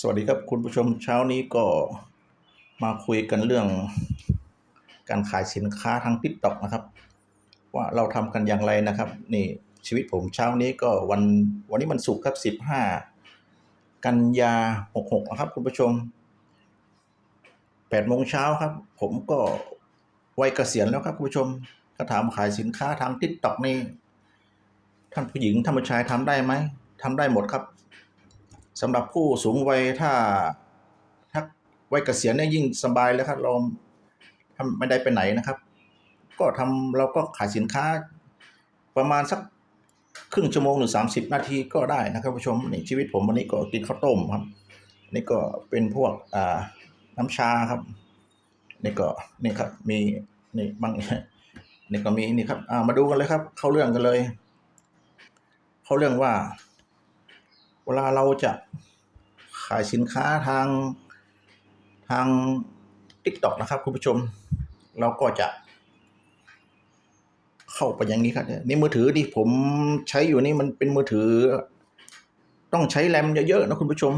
สวัสดีครับคุณผู้ชมเช้านี้ก็มาคุยกันเรื่อง การขายสินค้าทาง t ิ k t o k นะครับ ว่าเราทำกันอย่างไรนะครับ นี่ชีวิตผมเช้านี้ก็วันวันนี้มันสุกครับ 15 กันยา 66 นะครับ คุณผู้ชม8โมงเช้าครับ ผมก็วัยเกษียณแล้วครับคุณผู้ชมก็ถามขายสินค้าทาง t ิ k t o k นี่ท่านผู้หญิงท่านผู้ชายทำได้ไหมทำได้หมดครับ สำหรับผู้สูงวัยถ้าถ้าวัยเกษียณเนี่ยยิ่งสบายแล้วครับเราทำไม่ได้ไปไหนนะครับ ก็ทำเราก็ขายสินค้าประมาณสักครึ่งชั่วโมงหรือสามสิบนาทีก็ได้นะครับผู้ชมนี่ชีวิตผมวันนี้ก็กินข้าวต้มครับ นี่ก็เป็นพวกอ่าน้ำชาครับ นี่ก็นี่ครับมีนี่บางนี่ก็มีนี่ครับอ่ามาดูกันเลยครับ เข้าเรื่องกันเลย เข้าเรื่องว่า เวลาเราจะขายสินค้าทางทาง TikTok นะครับ คุณผู้ชม เราก็จะ เข้าไปอย่างนี้ครับนี่มือถือที่ผมใช้อยู่นี่มันเป็นมือถือ ต้องใช้แรมเยอะๆนะคุณผู้ชม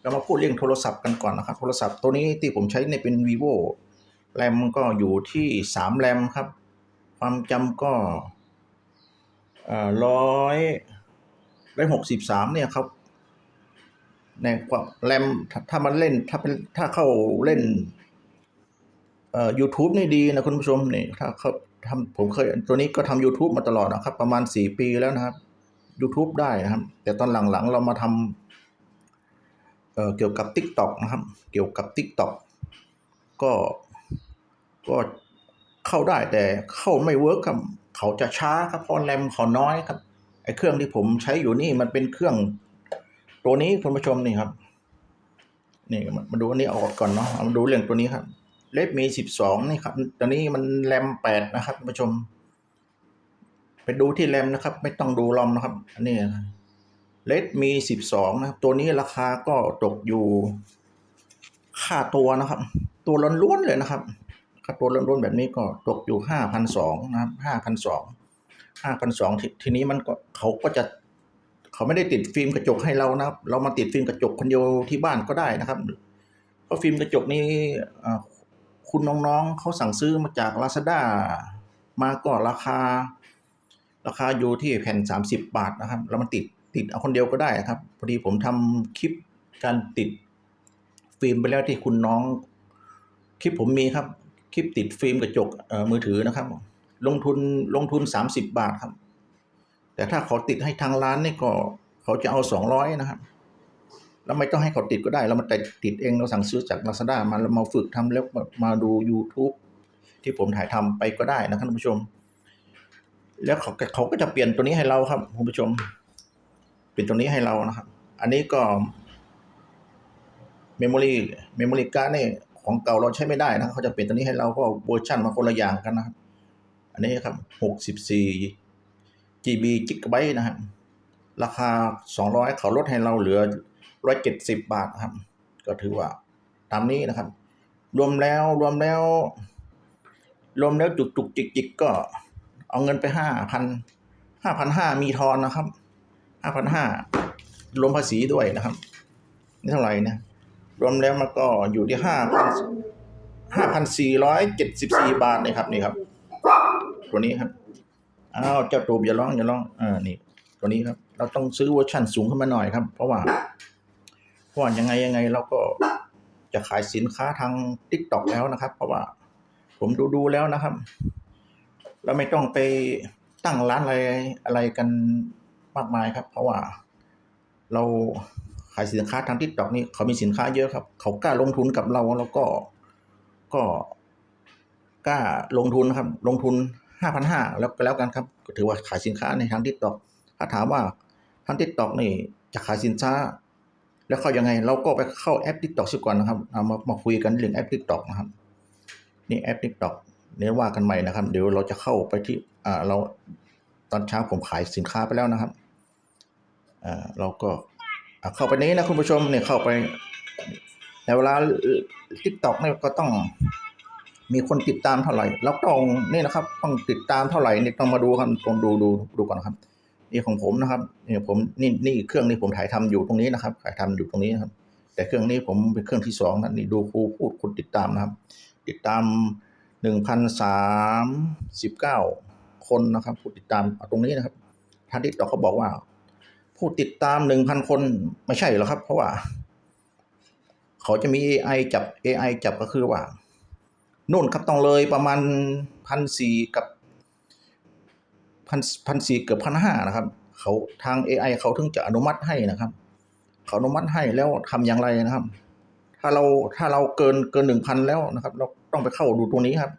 เรามาพูดเรื่องโทรศัพท์กันก่อนนะครับ โทรศัพท์ตัวนี้ที่ผมใช้เนี่ยเป็น vivo แรมก็อยู่ที่สามแรมครับ ความจำก็ร้อยอ ยหกสิบสามเนี่ยครับในความแรมถ้ามันเล่นถ้าเป็นถ้าเข้าเล่นเอ่อ YouTube นี่ดีนะคุณผู้ชมนี่ถ้าเขาทำผมเคยตัวนี้ก็ทำ YouTube มาตลอดนะครับ ประมาณสี่ปีแล้วนะครับ YouTube ได้นะครับ แต่ตอนหลังๆเรามาทำเอ่อเกี่ยวกับ TikTok นะครับ เกี่ยวกับ TikTok ก็ก็เข้าได้แต่เข้าไม่เวิร์กครับ เขาจะช้าครับเพราะแรมเขาน้อยครับ ไอ้เครื่องที่ผมใช้อยู่นี่มันเป็นเครื่อง ตัวนี้คุณผู้ชมนี่ครับ นี่มาดูอันนี้ออกก่อนเนาะมาดูเรื่องตัวนี้ครับเลดมีสิบสองนี่ครับตัวนี้มันแรมแปดนะครับคุณผู้ชม ไปดูที่แรมนะครับ ไม่ต้องดูลอมนะครับ อันนี้เลดมีสิบสองนะครับ ตัวนี้ราคาก็ตกอยู่ ค่าตัวนะครับ ตัวล้วนๆเลยนะครับค่าตัวล้วนๆแบบนี้ก็ตกอยู่ห้าพันสองนะครับห้าพันสอง ห้าพันสองทีนี้มันก็เขาก็จะเขาไม่ได้ติดฟิล์มกระจกให้เรานะครับ เรามาติดฟิล์มกระจกคนเดียวที่บ้านก็ได้นะครับ เพราะฟิล์มกระจกนี้อ่คุณน้องๆเขาสั่งซื้อมาจาก Lazada มาก็ราคา ราคาอยู่ที่แผ่น 30 บาทนะครับแล้วมันติดติดเอาคนเดียวก็ได้ครับพอดีผมทำคลิปการติดฟิล์มไปแล้วที่คุณน้อง คลิปผมมีครับ คลิปติดฟิล์มกระจกมือถือนะครับ ลงทุนลงทุน 30 บาทครับ แต่ถ้าเขาติดให้ทางร้านนี่ก็เขาจะเอาสองร้อยนะครับ แล้วไม่ต้องให้เขาติดก็ได้เรามาติดติดเองเราสั่งซื้อจาก Lazada มาเรามาฝึกทำแล้วมาดู YouTube ที่ผมถ่ายทำไปก็ได้นะครับท่านผู้ชม แล้วเขาเขาก็จะเปลี่ยนตัวนี้ให้เราครับคุณผู้ชม เปลี่ยนตัวนี้ให้เรานะครับ อันนี้ก็เมมโมรีเมมโมรีการ์ดนี่ของเก่าเราใช้ไม่ได้นะเขาจะเปลี่ยนตัวนี้ให้เราก็เวอร์ชันมาคนละอย่างกันนะครับ อันนี้ครับหกสิบสี่ GB จิกะไบต์นะครับ ราคา 200 เขาลดให้เราเหลือ 170 บาทครับ ก็ถือว่าตามนี้นะครับ รวมแล้วรวมแล้ว รวมแล้วจุกจุกจิกจิกก็เอาเงินไปห้าพันห้าพันห้ามีทอนนะครับห้าพันห้ารวมภาษีด้วยนะครับ นี่เท่าไหร่นะ รวมแล้วมันก็อยู่ที่ห้าพันห้าพันสี่ร้อยเจ็ดสิบสี่บาทนี่ครับนี่ครับ ตัวนี้ครับอ้าวเจ้าตูบอย่าร้องอย่าร้องอ่านี่ ตัวนี้ครับ เราต้องซื้อเวอร์ชันสูงขึ้นมาหน่อยครับ เพราะว่าเพราะว่ายังไงยังไงเราก็จะขายสินค้าทาง t ิ k t o k แล้วนะครับ เพราะว่าผมดูดูแล้วนะครับ เราไม่ต้องไปตั้งร้านอะไรอะไรกันมากมายครับ เพราะว่าเราขายสินค้าทาง t ิ k t o k นี่เขามีสินค้าเยอะครับ เขากล้าลงทุนกับเราแล้วก็ก็กล้าลงทุนนะครับ ลงทุน ห้าพันห้าแล้วก็แล้วกันครับ ก็ถือว่าขายสินค้าในทางทิกตอกถ้าถามว่าทางทิกตอกนี่จะขายสินค้า แล้วเข้ายังไง เราก็ไปเข้าแอปทิกตอกซะก่อนนะครับเอามามาคุยกันเรื่องแอปทิกตอกนะครับ นี่แอปทิกตอกเนี่ยว่ากันใหม่นะครับ เดี๋ยวเราจะเข้าไปที่อ่าเราตอนเช้าผมขายสินค้าไปแล้วนะครับอ่าเราก็เข้าไปนี้นะคุณผู้ชมเนี่ยเข้าไปแต่เวลาทิกตอกเนี่ยก็ต้อง มีคนติดตามเท่าไหร่ แล้วต้องนี่นะครับ ต้องติดตามเท่าไหร่นี่ต้องมาดูครับต้องดูดูดูก่อนครับ นี่ของผมนะครับนี่ผมนี่นี่เครื่องนี้ผมถ่ายทำอยู่ตรงนี้นะครับถ่ายทำอยู่ตรงนี้ครับ แต่เครื่องนี้ผมเป็นเครื่องที่สองนะนี่ดูครูพูดคนติดตามนะครับ ติดตามหนึ่งพันสามสิบเก้าคนนะครับ ผู้ติดตามตรงนี้นะครับท่านที่ต่อเขาบอกว่า ผู้ติดตามหนึ่งพันคนไม่ใช่หรอกครับ เพราะว่า เขาจะมี AI จับ AI จับก็คือว่า นู่นครับต้องเลยประมาณพันสี่กับพันพันสี่เกือบพันห้านะครับ เขาทาง AI เขาถึงจะอนุมัติให้นะครับ เขาอนุมัติให้แล้วทำอย่างไรนะครับ ถ้าเราถ้าเราเกินเกินหนึ่งพันแล้วนะครับ เราต้องไปเข้าดูตรงนี้ครับ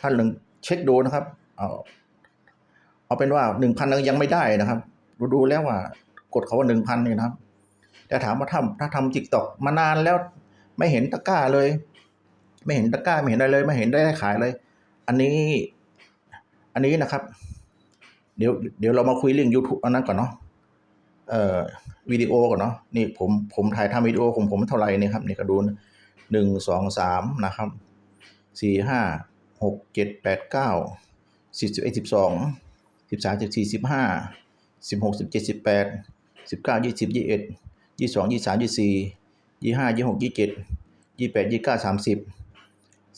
ท่านหนึ่งเช็คดูนะครับ เอาเอาเป็นว่าหนึ่งพันยังไม่ได้นะครับดูดูแล้วว่ากดเขาว่าหนึ่งพันนี่นะครับ แต่ถามว่าถ้าถ้าทำจิกตอกมานานแล้วไม่เห็นตะกร้าเลย ไม่เห็นตะกร้าไม่เห็นอะไรเลย ไม่เห็นได้ขายเลย อันนี้ อันนี้นะครับ เดี๋ยวเดี๋ยวเรามาคุยเรื่อง YouTube อันนั้นก่อนเนาะเอ่อวิดีโอก่อนเนาะนี่ผมผมถ่ายทำวิดีโอของผมเท่าไหร่นี่ครับนี่ก็ดูหนึ่งสองสามนะครับสี่ห้าหกเจ็ดแปดเก้าสิบสิบเอ็ดสิบสองสิบสามสิบสี่สิบห้าสิบหกสิบเจ็ดสิบแปดสิบเก้ายี่สิบยี่เอ็ดยี่สองยี่สามยี่สี่ยี่ห้ายี่หกยี่เจ็ดยี่แปดยี่เก้าสามสิบ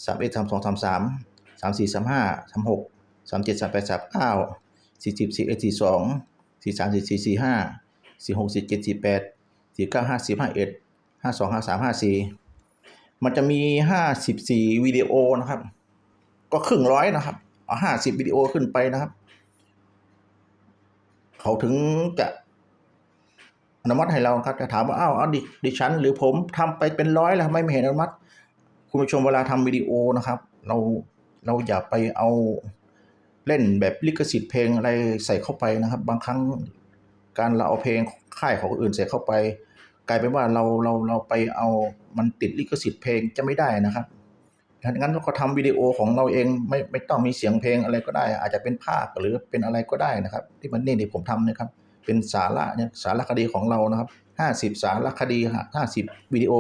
สามเอ็ดสามสองสามสามสามสี่สามห้าสามหกสามเจ็ดสามแปดสามเก้าสี่สิบสี่เอ็ดสี่สองสี่สามสี่สี่สี่ห้าสี่หกสี่เจ็ดสี่แปดสี่เก้าห้าสิบห้าเอ็ดห้าสองห้าสามห้าสี่มันจะมีห้าสิบสี่วิดีโอนะครับ ก็ครึ่งร้อยนะครับเอาห้าสิบวิดีโอขึ้นไปนะครับเขาถึงจะอนุมัติให้เราครับจะถามว่าอ้าวเอาดิดิฉัน หรือผมทำไปเป็นร้อยแล้วทำไมไม่เห็นอนุมัติ คุณผู้ชมเวลาทำวิดีโอนะครับ เราเราอย่าไปเอาเล่นแบบลิขสิทธิ์เพลงอะไรใส่เข้าไปนะครับ บางครั้งการเราเอาเพลงค่ายของคนอื่นใส่เข้าไป กลายเป็นว่าเราเราเราไปเอามันติดลิขสิทธิ์เพลงจะไม่ได้นะครับดังนั้นเราก็ทำวิดีโอของเราเองไม่ไม่ต้องมีเสียงเพลงอะไรก็ได้ อาจจะเป็นภาคหรือเป็นอะไรก็ได้นะครับ ที่มันนี่ที่ผมทำนะครับ เป็นสาระเนี่ยสารคดีของเรานะครับห้าสิบสารคดีห้าสิบวิดีโอ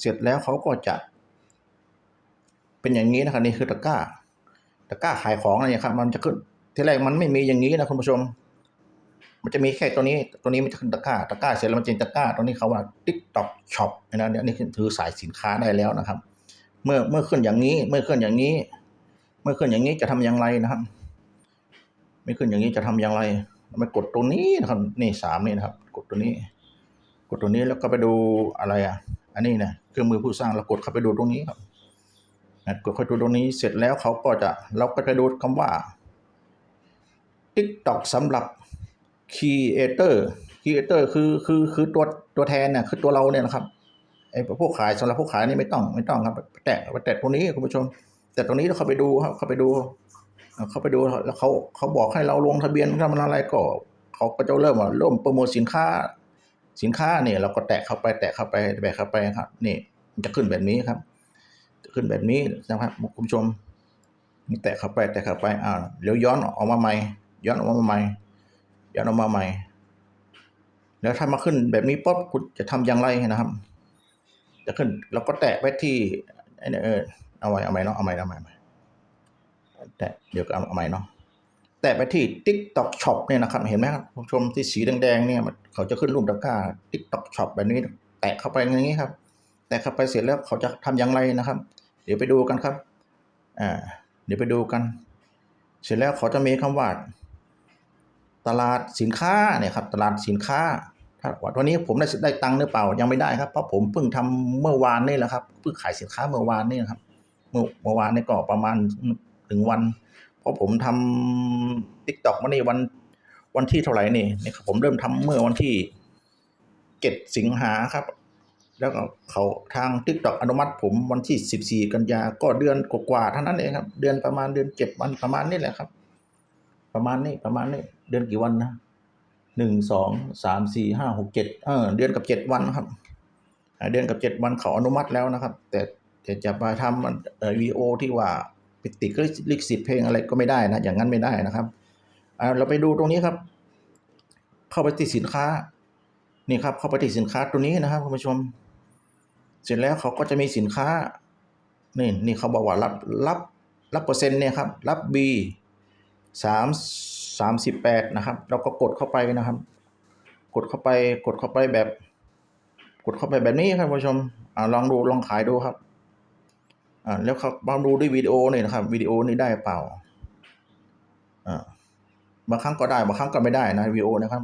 เสร็จแล้วเขาก็จะ เป็นอย่างนี้นะครับนี่คือตะกร้า ตะกร้าขายของอะไรครับ มันจะขึ้นที่แรกมันไม่มีอย่างนี้นะคุณผู้ชม มันจะมีแค่ตัวนี้ ตัวนี้มันจะขึ้นตะกร้า ตะกร้าเสร็จแล้วมันจะเป็นตะกร้า ตัวนี้เขาว่า TikTok Shop นะเนี่ยนี่คือถือสายสินค้าได้แล้วนะครับ เมื่อเมื่อขึ้นอย่างนี้ เมื่อขึ้นอย่างนี้ เมื่อขึ้นอย่างนี้จะทำอย่างไรนะครับ ไม่ขึ้นอย่างนี้จะทำอย่างไรมากดตรงนี้นะครับ นี่สามนี่นะครับ กดตัวนี้ กดตัวนี้แล้วก็ไปดูอะไรอะ อันนี้นะเครื่องมือผู้สร้างเรากดเข้าไปดูตรงนี้ครับ นะกดเข้าดูตรงนี้เสร็จแล้วเขาก็จะเราก็จะดูคำว่า TikTok สำหรับ Creator Creator คือคือคือตัวตัวแทนเนี่ยคือตัวเราเนี่ยนะครับไอ้พวกขายสำหรับพวกขายนี่ไม่ต้องไม่ต้องครับ แตะแตะตรงนี้คุณผู้ชม แต่ตรงนี้เราเข้าไปดูครับเข้าไปดู เข้าไปดูแล้วเขาเขาบอกให้เราลงทะเบียนทำอะไรก็เขาก็จะเริ่มว่าเริ่มโปรโมทสินค้าสินค้าเนี่ยเราก็แตะเข้าไปแตะเข้าไปแตะเข้าไปครับนี่มันจะขึ้นแบบนี้ครับ ขึ้นแบบนี้นะครับคุณผู้ชมมีแตะเข้าไปแตะเข้าไปอ่าเดี๋ยวย้อนออกมาใหม่ ย้อนออกมาใหม่ ย้อนออกมาใหม่ แล้วถ้ามาขึ้นแบบนี้ปุ๊บคุณจะทำอย่างไรนะครับ จะขึ้นเราก็แตะไปที่ไอ้เนี่ยเออเอาไว้เอาใหม่เนาะเอาใหม่เอาใหม่ใหม่แตะเดี๋ยวก็เอาใหม่เนาะแตะไปที่ TikTok Shop เนี่ยนะครับ เห็นไหมครับคุณผู้ชมที่สีแดงๆเนี่ยมันเขาจะขึ้นรูปตะกร้า TikTok Shop แบบนี้ แตะเข้าไปอย่างนี้ครับ แตะเข้าไปเสร็จแล้วเขาจะทำอย่างไรนะครับ เดี๋ยวไปดูกันครับ อ่า เดี๋ยวไปดูกัน เสร็จแล้วเขาจะมีคำว่า ตลาดสินค้าเนี่ยครับ ตลาดสินค้า ถ้าวันนี้ผมได้ได้ตังค์หรือเปล่ายังไม่ได้ครับ เพราะผมเพิ่งทำเมื่อวานนี่แหละครับ เพิ่งขายสินค้าเมื่อวานนี่ครับ เมื่อเมื่อวานนี่ก็ประมาณถึงวัน เพราะผมทำทิกตอกมานี่วันวันที่เท่าไหร่นี่นี่ครับผมเริ่มทำเมื่อวันที่เจ็ดสิงหาครับ แล้วเขาทางทิกตอกอนุมัติผมวันที่สิบสี่กันยา ก็เดือนกว่าๆเท่านั้นเองครับ เดือนประมาณเดือนเจ็ดวันประมาณนี้แหละครับ ประมาณนี้ประมาณนี้ เดือนกี่วันนะหนึ่งสองสามสี่ห้าหกเจ็ดเออเดือนกับเจ็ดวันนะครับ เดือนกับเจ็ดวันเขาอนุมัติแล้วนะครับ แต่แต่จะมาทำวีดีโอที่ว่าไปติดลิขสิทธิ์เพลงอะไรก็ไม่ได้นะ อย่างนั้นไม่ได้นะครับเราไปดูตรงนี้ครับ เข้าไปที่สินค้า นี่ครับ เข้าไปที่สินค้าตัวนี้นะครับคุณผู้ชม เสร็จแล้วเขาก็จะมีสินค้า นี่นี่เขาบอกว่ารับรับรับเปอร์เซ็นต์เนี่ยครับ รับ B สามสามสิบแปดนะครับ เราก็กดเข้าไปนะครับ กดเข้าไปกดเข้าไปแบบ กดเข้าไปแบบนี้ครับผู้ชมอ่าลองดูลองขายดูครับอ่าแล้วครับมาดูด้วยวิดีโอนี่นะครับวิดีโอนี่ได้เปล่าอ่าบางครั้งก็ได้บางครั้งก็ไม่ได้นะวิดีโอนะครับ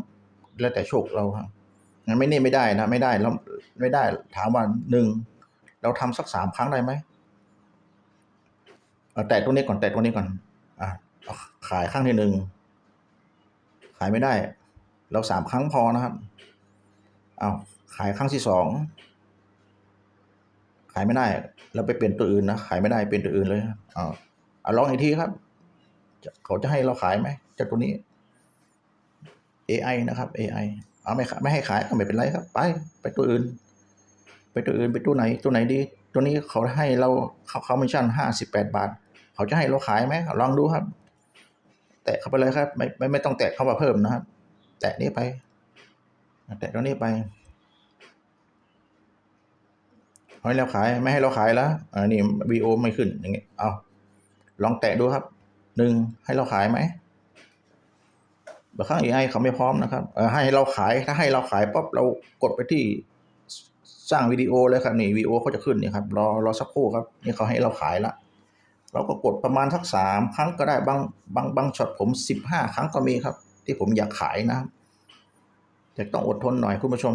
แล้วแต่โชคเราครับ งั้นไม่เนี่ไม่ได้นะ ไม่ได้เราไม่ได้ ถามว่าหนึ่งเราทำสักสามครั้งได้ไหมเอาแตะตรงนี้ก่อนแตะตรงนี้ก่อน อ่าขายครั้งที่หนึ่งขายไม่ได้ เราสามครั้งพอนะครับเอาขายครั้งที่สองขายไม่ได้ เราไปเปลี่ยนตัวอื่นนะขายไม่ได้เปลี่ยนตัวอื่นเลยเอาเอาลองอีกทีครับ เขาจะให้เราขายไหมจากตัวนี้ AI นะครับ AI เอาไม่ไม่ให้ขายก็ไม่เป็นไรครับ ไปไปตัวอื่น ไปตัวอื่นไปตัวไหนตัวไหนดี ตัวนี้เขาให้เราเขาเขาไม่ชั่นห้าสิบแปดบาท เขาจะให้เราขายไหมลองดูครับ แตะเข้าไปเลยครับ ไม่ไม่ไม่ต้องแตะเข้ามาเพิ่มนะครับ แตะนี้ไป แตะตัวนี้ไปให้เราขายไม่ให้เราขายแล้วอ่านี่วีโอไม่ขึ้นอย่างเงี้ยเอาลองแตะดูครับหนึ่งให้เราขายไหม บางครั้ง AI เขาไม่พร้อมนะครับให้เราขายถ้าให้เราขายปั๊บเรากดไปที่สร้างวิดีโอเลยครับนี่วิดีโอเขาจะขึ้นนี่ครับรอรอสักครู่ครับนี่เขาให้เราขายละเราก็กดประมาณสักสามครั้งก็ได้บางบางบางช็อตผมสิบห้าครั้งก็มีครับ ที่ผมอยากขายนะแต่ต้องอดทนหน่อยคุณผู้ชม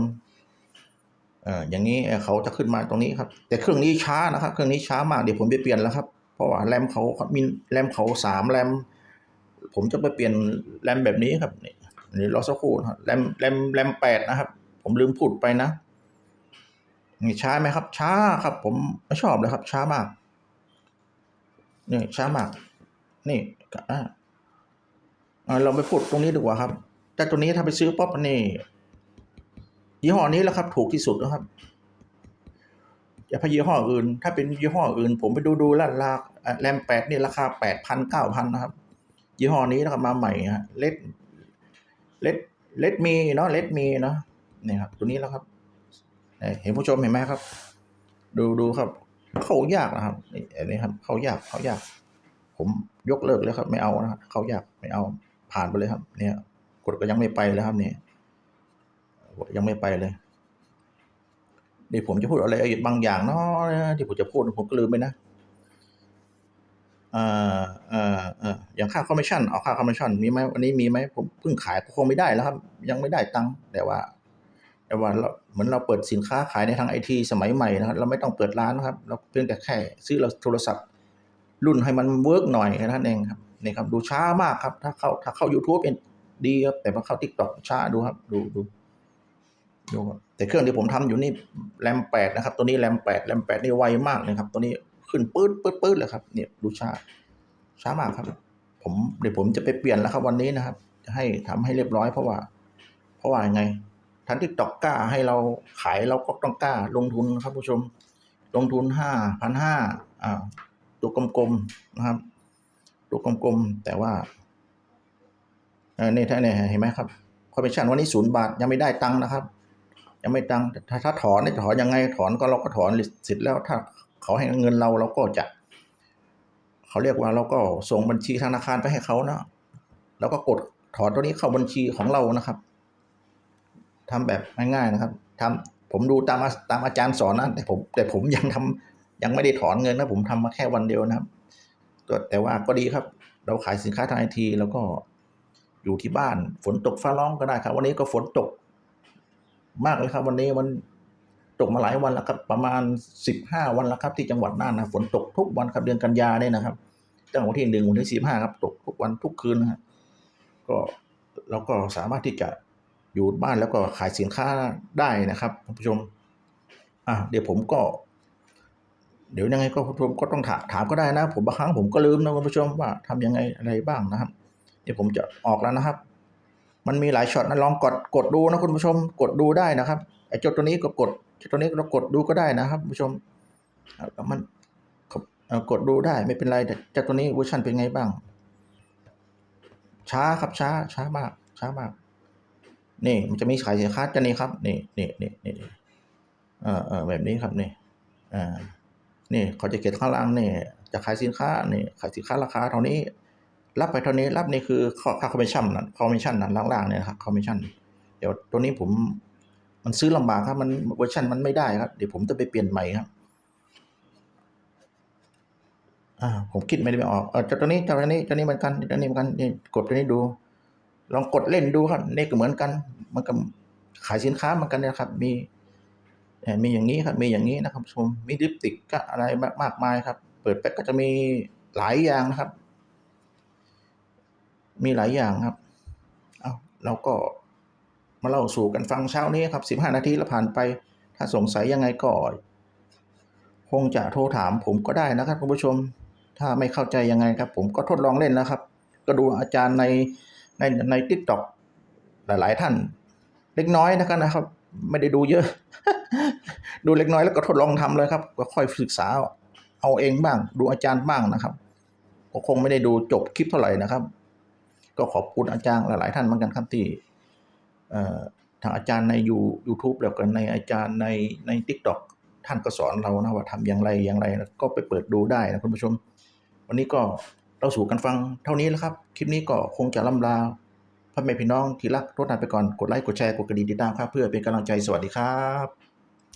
เอออย่างนี้เอ่อเขาจะขึ้นมาตรงนี้ครับ แต่เครื่องนี้ช้านะครับ เครื่องนี้ช้ามากเดี๋ยวผมไปเปลี่ยนแล้วครับเพราะว่าแรมเขามีแรมเขาสามแรม ผมจะไปเปลี่ยนแรมแบบนี้ครับนี่นี่รอสักครู่นะครับแรมแรมแรมแปดนะครับ ผมลืมพูดไปนะนี่ช้าไหมครับ ช้าครับ ผมไม่ชอบเลยครับ ช้ามากนี่ช้ามาก นี่อะอะเราไปพูดตรงนี้ดีกว่าครับ แต่ตัวนี้ถ้าไปซื้อป๊อปนี่ยี่ห้อนี้แหละครับ ถูกที่สุดนะครับอย่าพยี่ห้ออื่น ถ้าเป็นยี่ห้ออื่น ผมไปดูดูแล้วราแรมแปดนี่ราคาแปดพันเก้าพันนะครับ ยี่ห้อนี้นะครับมาใหม่ฮะเลดเลดเลดมีเนาะเลดมีเนาะนี่ครับตัวนี้แล้วครับเห็นผู้ชมเห็นไหมครับ ดูดูครับ เขายากนะครับนี่อันนี้ครับ เขายากเขายาก ผมยกเลิกเลยครับ ไม่เอานะครับเขายากไม่เอาผ่านไปเลยครับ เนี่ย กดก็ยังไม่ไปแล้วครับเนี่ยยังไม่ไปเลยนี่ผมจะพูดอะไรบางอย่างเนาะที่ผมจะพูดผมก็ลืมไปนะ เอ่อเอ่อเอ่ออย่างค่าคอมมิชชั่นเอาค่าคอมมิชชั่นมีไหมวันนี้มีไหมผมเพิ่งขายก็คงไม่ได้แล้วครับ ยังไม่ได้ตังค์แต่ว่า แต่ว่าเราเหมือนเราเปิดสินค้าขายในทางไอทีสมัยใหม่นะครับ เราไม่ต้องเปิดร้านนะครับ เราเพียงแต่แค่ซื้อเราโทรศัพท์ รุ่นให้มันเวิร์กหน่อยแค่นั้นเองครับนี่ครับ ดูช้ามากครับ ถ้าเข้าถ้าเข้า YouTube เป็นดีครับ แต่พอเข้า TikTok ช้าดูครับ ดูดูดูแต่เครื่องที่ผมทำอยู่นี่แรมแปดนะครับ ตัวนี้แรมแปดแรมแปดนี่ไวมากเลยครับ ตัวนี้ ขึ้นปื๊ดปื๊ดปื๊ดเลยครับเนี่ยดูช้าช้ามากครับ ผมเดี๋ยวผมจะไปเปลี่ยนแล้วครับวันนี้นะครับ จะให้ทำให้เรียบร้อยเพราะว่า เพราะว่ายังไงทันที่ตอกกล้าให้เราขายเราก็ต้องกล้าลงทุนครับผู้ชม ลงทุนห้าพันห้าอ่าตัวกลมๆนะครับ ตัวกลมๆแต่ว่าเนี่ยท่านเนี่ยเห็นไหมครับคอมมิชชั่นวันนี้ศูนย์บาทยังไม่ได้ตังค์นะครับ ยังไม่ตังค์ถ้าถ้าถอนเนี่ยถอนยังไงถอนก็เราก็ถอนเสร็จแล้วถ้า เขาให้เงินเราเราก็จะเขาเรียกว่าเราก็ส่งบัญชีธนาคารไปให้เขานะแล้วก็กดถอนตัวนี้เข้าบัญชีของเรานะครับทำแบบง่ายๆนะครับทำผมดูตามอาตามอาจารย์สอนนะแต่ผมแต่ผมยังทำยังไม่ได้ถอนเงินนะผมทำมาแค่วันเดียวนะครับแต่แต่ว่าก็ดีครับ เราขายสินค้าทางไอทีแล้วก็อยู่ที่บ้านฝนตกฟ้าร้องก็ได้ครับ วันนี้ก็ฝนตกมากเลยครับ วันนี้มัน ตกมาหลายวันแล้วครับประมาณสิบห้าวันแล้วครับที่จังหวัดน่านนะฝนตกทุกวันครับเดือนกันยาเนี่ยนะครับตั้งแต่วันที่หนึ่งวันที่สิบห้าครับตกทุกวันทุกคืนนะครับก็เราก็สามารถที่จะอยู่บ้านแล้วก็ขายสินค้าได้นะครับคุณผู้ชมอะเดี๋ยวผมก็ เดี๋ยวยังไงก็ผู้ชมก็ต้องถามถามก็ได้นะ ผมบางครั้งผมก็ลืมนะคุณผู้ชมว่าทำยังไงอะไรบ้างนะครับ เดี๋ยวผมจะออกแล้วนะครับ มันมีหลายช็อตนะลองกดกดดูนะคุณผู้ชม กดดูได้นะครับไอ้จ้าตัวนี้ก็กด จ้าตัวนี้เรากดดูก็ได้นะครับผู้ชมมันกดดูได้ไม่เป็นไรแต่จ้าตัวนี้เวอร์ชันเป็นไงบ้าง ช้าครับช้าช้ามาก ช้ามาก นี่มันจะมีขายสินค้าจะนี่ครับนี่นี่นี่นี่เออเออแบบนี้ครับนี่อ่านี่เขาจะเขียนข้างล่างนี่จะขายสินค้านี่ขายสินค้าราคาเท่านี้ รับไปเท่านี้รับนี่คือค่าคอมมิชชั่นนะคอมมิชชั่นนะล่างๆเนี่ยครับคอมมิชชั่นเดี๋ยวตัวนี้ผม มันซื้อลำบากครับมันเวอร์ชันมันไม่ได้ครับ เดี๋ยวผมจะไปเปลี่ยนใหม่ครับอ่าผมคิดไม่ได้ไม่ออกเออเจ้าตัวนี้เจ้าตัวนี้เจ้านี้เหมือนกันเจ้านี้เหมือนกันนี่กดตัวนี้ดู ลองกดเล่นดูครับนี่ก็เหมือนกัน มันก็ขายสินค้าเหมือนกันนะครับ มีมีอย่างนี้ครับมีอย่างนี้นะครับชมมีดิปติกก็อะไรมากมายครับ เปิดไปก็จะมีหลายอย่างนะครับ มีหลายอย่างครับ เอาเราก็ มาเล่าสู่กันฟังเช้านี้ครับสิบห้านาทีแล้วผ่านไป ถ้าสงสัยยังไงก็คงจะโทรถามผมก็ได้นะครับคุณผู้ชม ถ้าไม่เข้าใจยังไงครับ ผมก็ทดลองเล่นนะครับ ก็ดูอาจารย์ในในในทิกตอกหลาย ๆ ท่าน เล็กน้อยนะครับนะครับ ไม่ได้ดูเยอะ ดูเล็กน้อยแล้วก็ทดลองทำเลยครับ ก็ค่อยศึกษาเอาเองบ้าง ดูอาจารย์บ้างนะครับก็คงไม่ได้ดูจบคลิปเท่าไหร่นะครับ ก็ขอบคุณอาจารย์หลาย ๆ ท่านเหมือนกันครับที่ ทางอาจารย์ในยูยูทูบแล้วกันในอาจารย์ในในทิกตอกท่านก็สอนเรานะว่าทำอย่างไรอย่างไรก็ไปเปิดดูได้นะคุณผู้ชม วันนี้ก็เราสู่กันฟังเท่านี้แล้วครับ คลิปนี้ก็คงจะล่ำลาพ่อแม่พี่น้องที่รักทุกท่านไปก่อนกดไลค์กดแชร์กดกระดิ่งติดตามครับ เพื่อเป็นกำลังใจสวัสดีครับ